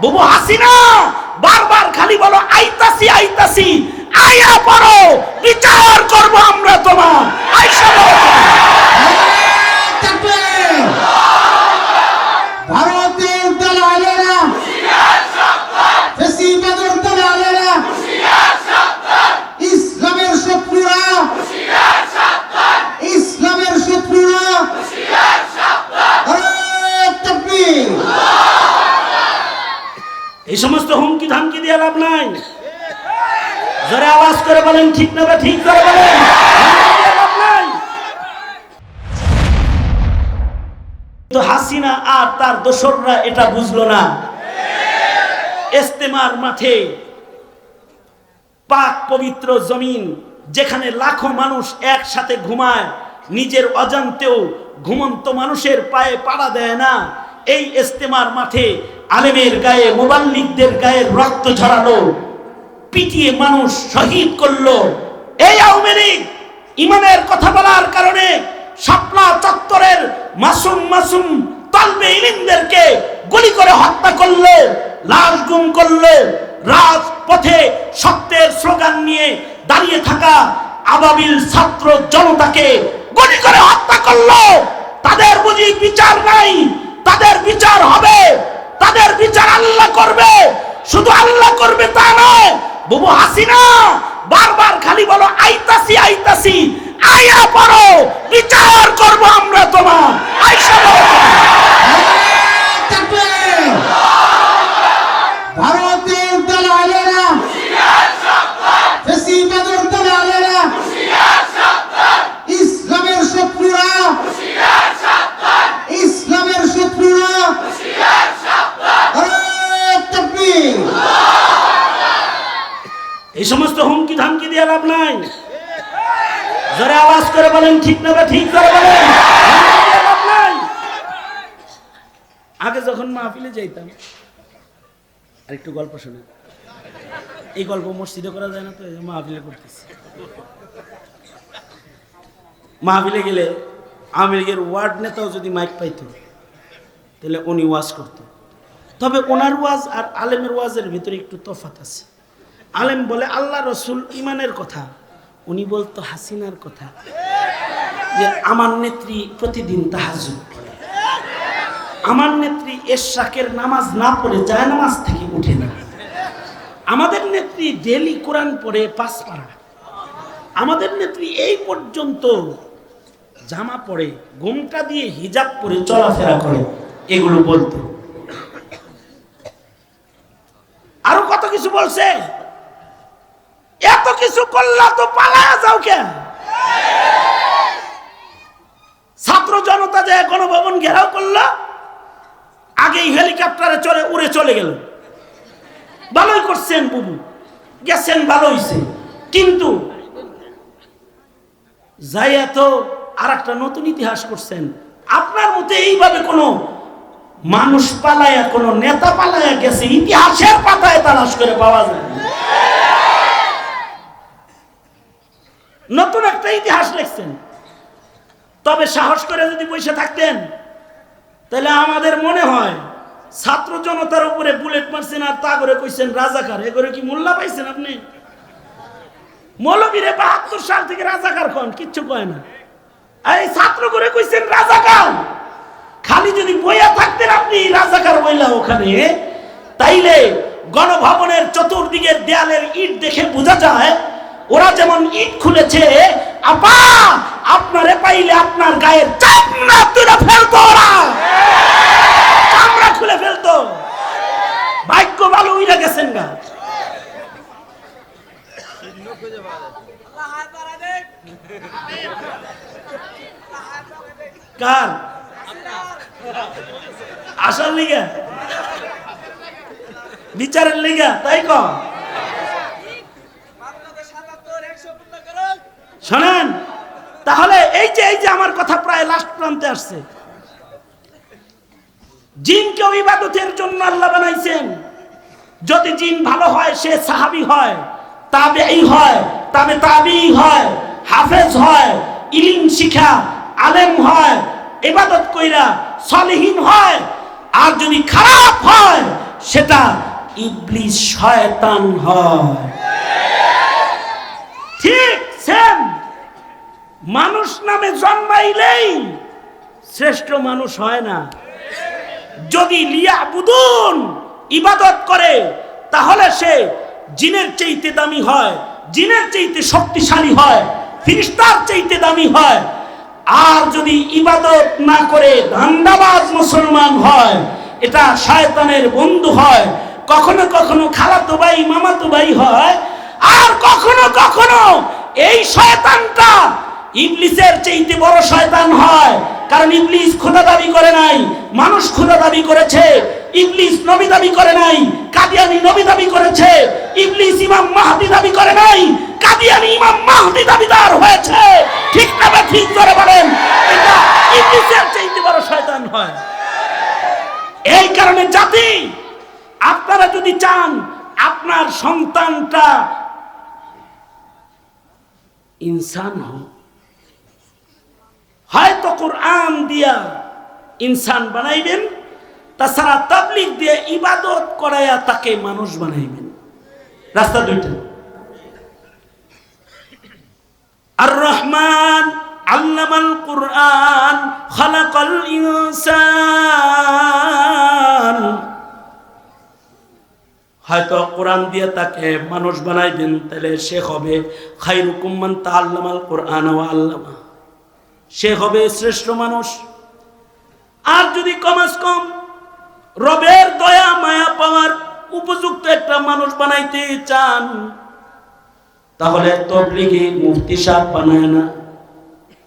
বুবু হাসিনা বারবার খালি বলো আইতাসি আইতাসি আয়া পড়ো বিচার করব আমরা তোমার আইসা। লাভ নাই? জোরে আওয়াজ করে বলেন, ঠিক না ঠিক করে বলেন। তো হাসিনা আর তার দোসররা এটা বুঝলো না। ইস্তেমার মাঠে পাক পবিত্র জমিন, যেখানে লাখো মানুষ একসাথে ঘুমায়, নিজের অজান্তেও ঘুমন্ত মানুষের পায়ে পাড়া দেয় না। এই ইস্তেমার মাঠে আলেমের গায়ে, মোবাল্লিকদের গায়ে রক্ত ঝরালো পিটিয়ে মানুষ শহীদ করল। এই আওয়ামী লীগ ইমানের কথা বলার কারণে শাপলা চত্বরের মাসুম মাসুম তলবে ইলিমদেরকে গুলি করে হত্যা করল, লাশ গুম করল। রাজপথে সত্যের স্লোগান নিয়ে দাঁড়িয়ে থাকা আবাবিল ছাত্র জনতাকে গুলি করে হত্যা করল। তাদের বুঝি বিচার নাই, তাদের বিচার হবে। তাদের বিচার আল্লাহ করবে। শুধু আল্লাহ করবে তা নয়, বুবু হাসিনা বারবার খালি বলো আইতাসি আইতাসি আয়া পড়ো, বিচার করব আমরা তোমার। আইসা লাভ নাই। জোরে আওয়াজ করে বলেন, ঠিক না ঠিক করে বলেন। নাই। আগে যখন মাহফিলে যাইতাম আর একটু গল্প শুনে এই গল্প মসজিদে করা যায় না তো মাহফিলে করতেছি। মাহফিলে গেলে আওয়ামী লীগের ওয়ার্ড নেতাও যদি মাইক পাইতো, তাহলে উনি ওয়াজ করতো। তবে ওনার ওয়াজ আর আলেমের ওয়াজের ভিতরে একটু তফাত আছে। আলেম বলে আল্লাহ রসুল ইমানের কথা, উনি বলতো হাসিনার কথা, যে আমার নেত্রী প্রতিদিন তাহাজুদ পড়ে। আমার নেত্রী এশাকের নামাজ না পড়ে যায় নামাজ থেকে উঠে না। আমাদের নেত্রী ডেলি কোরআন পড়ে পাঁচ পাড়া আমাদের নেত্রী এই পর্যন্ত জামা পরে গোমটা দিয়ে হিজাব পরে চলাফেরা করে, এগুলো বলতো। আরও কত কিছু বলছে? কিছু করলা তো পালায়া যাও কেন? ছাত্র জনতা যে গণভবন ঘেরাও করল, আগেই হেলিকপ্টারে চলে উড়ে চলে গেল। ভালোই করছেন বুবু, গেছেন ভালো হইছে। কিন্তু যাইয়া তো আর একটা নতুন ইতিহাস করছেন। আপনার মতে এইভাবে কোনো মানুষ পালায়া, কোনো নেতা পালায়া গেছে, ইতিহাসের পাতায় তালাশ করে পাওয়া যায় না। নতুন একটা ইতিহাস লিখছেন। তবে সাহস করে যদি বসে থাকতেন, তাহলে আমাদের মনে হয় ছাত্র জনতার উপরে বুলেট মারছেন আর তা করে কইছেন রাজাকার। এ করে কি মোল্লা পাইছেন আপনি? মৌলবীরে বাহাত্তর সাল থেকে রাজাকার কন কিচ্ছু কয় না। এই ছাত্র করে কইছেন রাজাকার। খালি যদি বইয়া থাকতেন আপনি রাজাকার বইলা ওখানে, তাইলে গণভবনের চতুর্দিকের দেয়ালের ইট দেখে বোঝা যায় ওরা যেমন ইট খুলেছে, আপা, আপনারে পাইলে আপনার গায়ের চামড়া তুলে ফেলতো ওরা। চামড়া খুলে ফেলতো। ভাগ্য ভালো উইরা গেছেন গা। কার? আসার লিগা? বিচারের লিগা? তাই ক শোনেন, তাহলে এই যে এই যে আমার কথা প্রায় লাস্ট প্রান্তে আসছে। জিনকেও ইবাদতের জন্য আল্লাহ বানাইছেন। যদি জিন ভালো হয়, সে সাহাবি হয় তাবে এই হয়, তবে তাবি হয়, হাফেজ হয়, ইলিম শিখা, আলেম হয়, ইবাদত কইরা সলিহীন হয়, আর যদি খারাপ হয়, সেটা ইবলিস শয়তান হয়। ঠিক সেম মানুষ নামে জন্মাইলেই শ্রেষ্ঠ মানুষ হয় না। যদি লিয়া বুদুন ইবাদত করে, তাহলে সে জিনের চাইতে দামি হয়, জিনের চাইতে শক্তিশালী হয়, ফিরিস্তার চাইতে দামি হয়। আর যদি ইবাদত না করে ধান্দাবাজ মুসলমান হয়, এটা শয়তানের বন্ধু হয়, কখনো কখনো খালাতো ভাই, মামাতো ভাই হয়, আর কখনো কখনো এই শয়তানটা ইবলিসের চাইতে বড় শয়তান হয়। কারণ ইবলিস খোদা দাবি করে নাই, মানুষ খোদা দাবি করেছে, ইবলিস নবী দাবি করে নাই, কাদিয়ানি নবী দাবি করেছে, ইবলিস ইমাম মাহদি দাবি করে নাই, কাদিয়ানি ইমাম মাহদি দাবিদার হয়েছে। ঠিক না বা ঠিক করে বলেন, এটা ইবলিসের চাইতে বড় শয়তান হয়। এই কারণে জাতি, আপনারা যদি চান আপনার সন্তানটা ইনসান হোক হয়তো কোরআন দিয়া ইনসান বানাইবেন, তাছাড়া তাবলিগ দিয়ে ইবাদত করাইয়া তাকে মানুষ বানাইবেন। রাস্তা দুইটা। আর রহমান আল্লামাল কুরআন খালাকাল ইনসান। হয়তো কোরআন দিয়ে তাকে মানুষ বানাইবেন, তাহলে সে হবে খাইরুকুম মান তাআল্লামাল কোরআন ওয়া আল্লামা। সে হবে শ্রেষ্ঠ মানুষ। আর যদি কমাস কম, রবের দয়া, মায়া পাওয়ার উপযুক্ত একটা মানুষ বানাইতে চান, তাহলে তবলিগে মুফতি সাহেব বানায় না,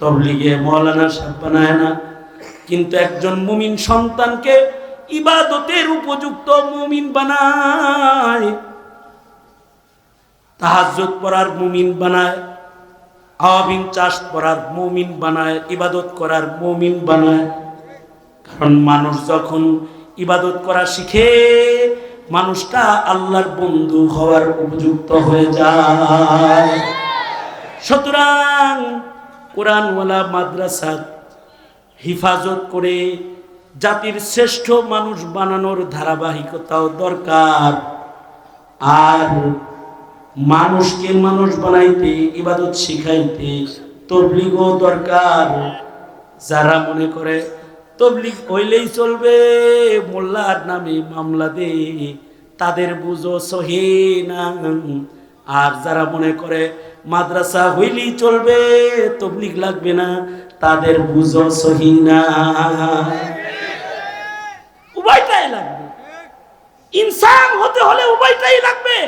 তবলিগে মৌলানা সাহেব বানায় না। কিন্তু একজন মুমিন সন্তানকে ইবাদতের উপযুক্ত মুমিন বানায়, তাহাজ্জুদ পড়ার মুমিন বানায় আওয়াবিন চাষ করার, মমিন বানায়, ইবাদত করার, মমিন বানায়। কারণ মানুষ যখন ইবাদত করা শিখে, মানুষটা আল্লাহর বন্ধু হওয়ার উপযুক্ত হয়ে যায়। সুতরাং কোরআনওয়ালা মাদ্রাসা হিফাজত করে জাতির শ্রেষ্ঠ মানুষ বানানোর ধারাবাহিকতাও দরকার। আর মানুষকে মানুষ বানাইতে, ইবাদত শিখাইতে তবলিগও দরকার। যারা মনে করে তবলিগ হইলেই চলবে, মোল্লার নামে মামলা দে, তাদের বুঝো সহে আর যারা মনে করে মাদ্রাসা হইলেই চলবে, তবলিগ লাগবে না, তাদের বুঝো সহি উভয়টাই লাগবে। ইনসান হতে হলে উভয়টাই লাগবে।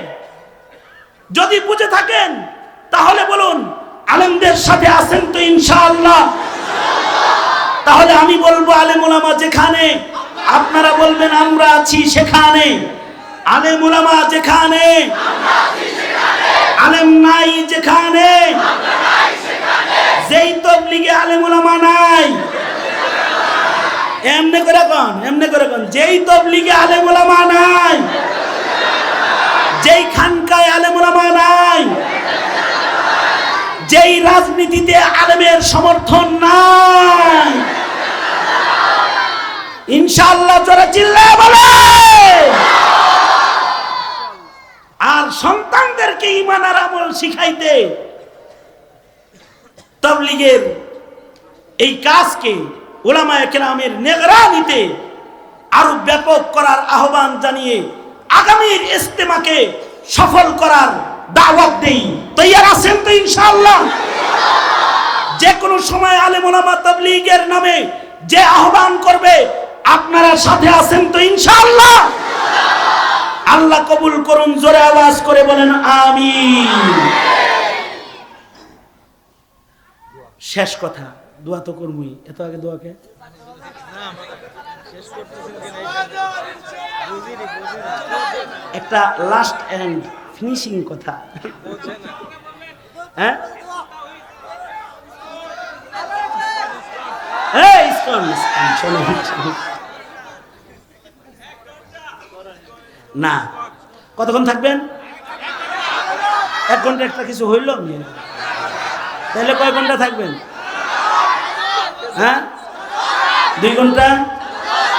যদি বুঝে থাকেন, তাহলে বলুন, আলেমদের সাথে আছেন তো ইনশাআল্লাহ। তাহলে আমি বলব আলেম ওলামা যেখানে, আপনারা বলবেন, আমরা আছি সেখানে। আলেম ওলামা যেখানে, আলেম নাই যেখানে, যেই তবলিগে আলেম ওলামা নাই। এমনে করে কন, এমনে করে কন, যেই তবলিগে আলেম ওলামা নাই যেই খানকায় আলেম ওলামা নাই, যেই রাজনীতিতে আলেমের সমর্থন নাই, ইনশাআল্লাহ জোরে চিল্লায় বলে। আর সন্তানদেরকে ইমান আর আমল শিখাইতে তবলিগের এই কাজকে ওলামা একরামের নেগরানিতে আরও ব্যাপক করার আহ্বান জানিয়ে আগামীর ইস্তেমাকে সফল করার দাওয়াত দেই। তৈয়ার আছেন তো ইনশাআল্লাহ? যে কোনো সময় আলেম ওলামা তাবলীগের নামে যে আহ্বান করবে, আপনারা সাথে আছেন তো ইনশাআল্লাহ? আল্লাহ কবুল করুন, জোরে আওয়াজ করে বলেন, আমিন। শেষ কথা, দোয়া তো করবই। এত আগে দোয়াকে একটা লাস্ট এন্ড ফিনিশিং কথা। হ্যাঁ। না, কতক্ষণ থাকবেন? এক ঘণ্টা একটা কিছু হইল? তাহলে কয় ঘণ্টা থাকবেন? হ্যাঁ? দুই ঘণ্টা?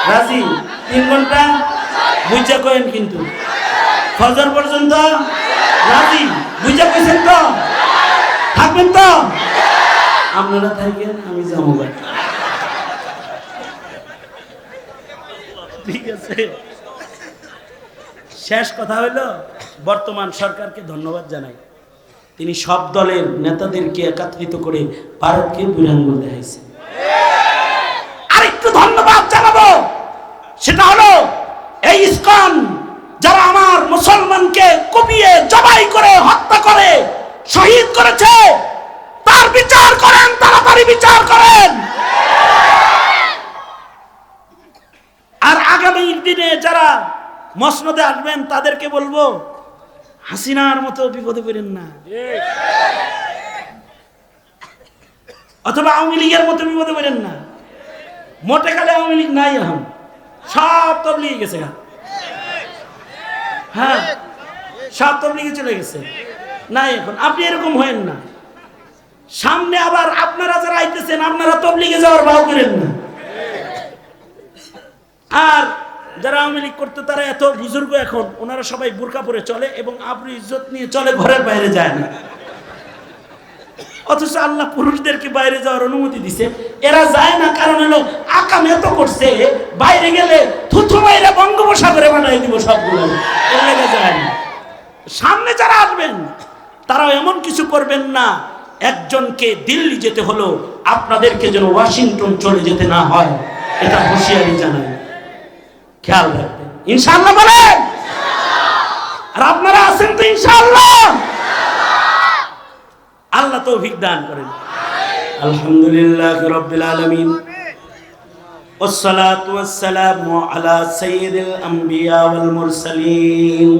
রাজি? তিন ঘণ্টা? বুঝা কয়েন কিন্তু। ফজর পর্যন্ত রাজি? বুঝা কইছেন তো? থাকবেন তো? আপনারা থাকেন, আমি যাব ঠিক আছে। শেষ কথা হইল, বর্তমান সরকারকে ধন্যবাদ জানাই। তিনি সব দলের নেতাদেরকে একত্রিত করে ভারতকে বুড়াঙ্গুল দেখাইছে আরেকটু ধন্যবাদ জানাব, সেটা হলো এই ইসকন যারা আমার মুসলমানকে কুপিয়ে, জবাই করে, হত্যা করে, শহীদ করেছে, তার বিচার করেন, তাড়াতাড়ি বিচার করেন। আর আগামী দিনে যারা মসনদে আসবেন, তাদেরকে বলব, হাসিনার মতো বিপদে পড়েন না। অথবা আওয়ামী লীগের মতো বিপদে পড়েন না। মোটে কালে আওয়ামী লীগ নাই এখন। সব তবলিগে গেছে গা। হ্যাঁ সব তবলিগে চলে গেছে। নাই এখন, আপনি এরকম হয়েন না। সামনে আবার আপনারা যারা আইতেছেন, আপনারা তবলিগে যাওয়ার ভাও করেন না। আর যারা আওয়ামী লীগ করতে, তারা এত বুজুর্গ এখন, ওনারা সবাই বোরকা পরে চলে এবং আপনি ইজ্জত নিয়ে চলে, ঘরের বাইরে যায় না। অথচ আল্লাহ পুরুষদেরকে বাইরে যাওয়ার অনুমতি দিছে। এরা যায় না, কারণ হলো আকাম এত করছে, বাইরে গেলে থুথু বাইরে বঙ্গোপসাগরে বানাই দিব সবগুলো। যায় সামনে যারা আসবেন, তারাও এমন কিছু করবেন না। একজনকে দিল্লি যেতে হলো, আপনাদেরকে যেন ওয়াশিংটন চলে যেতে না হয়, এটা হুঁশিয়ারি জানাই। খেয়াল রাখবেন। ইনশাআল্লাহ বলেন! আর আপনারা আছেন তো ইনশাআল্লাহ! আল্লাহ তৌফিক দান করেন আলহামদুলিল্লাহ রাব্বিল আলামিন والصلاة والسلام على سيد الأنبياء والمرسلين